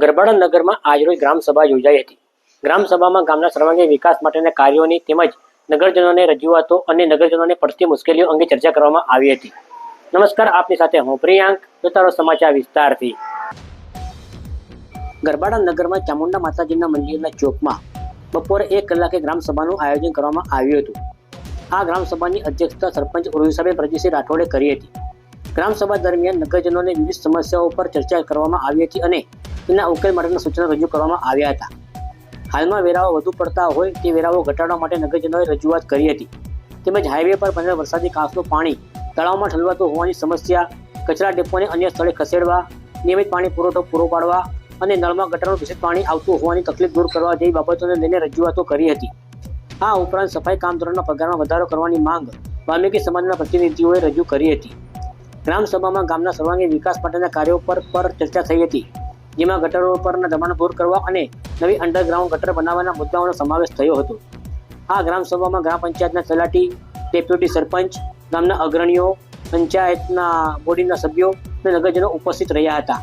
ગરબાડા નગરમાં આજરોજ ગ્રામસભા યોજાઈ હતી. ગ્રામસભામાં ગામના સર્વાંગી વિકાસ માટેના કાર્યોની તેમજ નગરજનોને રજૂઆતો અને નગરજનોને પડતી મુશ્કેલીઓ અંગે ચર્ચા કરવામાં આવી હતી. નમસ્કાર, આપની સાથે હું પ્રિયાંક જોતારો સમાચાર વિસ્તારથી. ગરબાડા નગરમાં ચામુંડા માતાજીના મંદિરના ચોકમાં બપોરે એક કલાકે ગ્રામસભાનું આયોજન કરવામાં આવ્યું હતું. આ ગ્રામસભાની અધ્યક્ષતા સરપંચ ઉર્વિસાબેન પ્રજીસિંહ રાઠોડે કરી હતી. ગ્રામસભા દરમિયાન નગરજનોને વિવિધ સમસ્યાઓ પર ચર્ચા કરવામાં આવી હતી અને તેના ઉકેલ માટેના સૂચનો રજૂ કરવામાં આવ્યા હતા. હાલમાં વેરાઓ વધુ પડતા હોય તે વેરાઓ ઘટાડવા માટે નગરજનોએ રજૂઆત કરી હતી. તેમજ હાઈવે પર બનેલ વરસાદી કાંસનું પાણી તળાવમાં ઠલવાતું હોવાની સમસ્યા, કચરા ડેપોને અન્ય સ્થળે ખસેડવા, નિયમિત પાણી પુરવઠો પૂરો પાડવા અને નળમાં ગટરનું દૂષિત પાણી આવતું હોવાની તકલીફ દૂર કરવા જેવી બાબતોને લઈને રજૂઆતો કરી હતી. આ ઉપરાંત સફાઈ કામદારોના પગારમાં વધારો કરવાની માંગ વાલ્મીકી સમાજના પ્રતિનિધિઓએ રજૂ કરી હતી. ગ્રામસભામાં ગામના સર્વાંગી વિકાસ માટેના કાર્યો પર પર ચર્ચા થઈ હતી. જેમાં ગટરો પરના દબાણ દૂર કરવા અને નવી અંડરગ્રાઉન્ડ ગટર બનાવવાના મુદ્દાઓનો સમાવેશ થયો હતો. આ ગ્રામસભામાં ગ્રામ પંચાયતના તલાટી, ડેપ્યુટી સરપંચ, ગામના અગ્રણીઓ, પંચાયતના બોડીના સભ્યો અને નગરજનો ઉપસ્થિત રહ્યા હતા.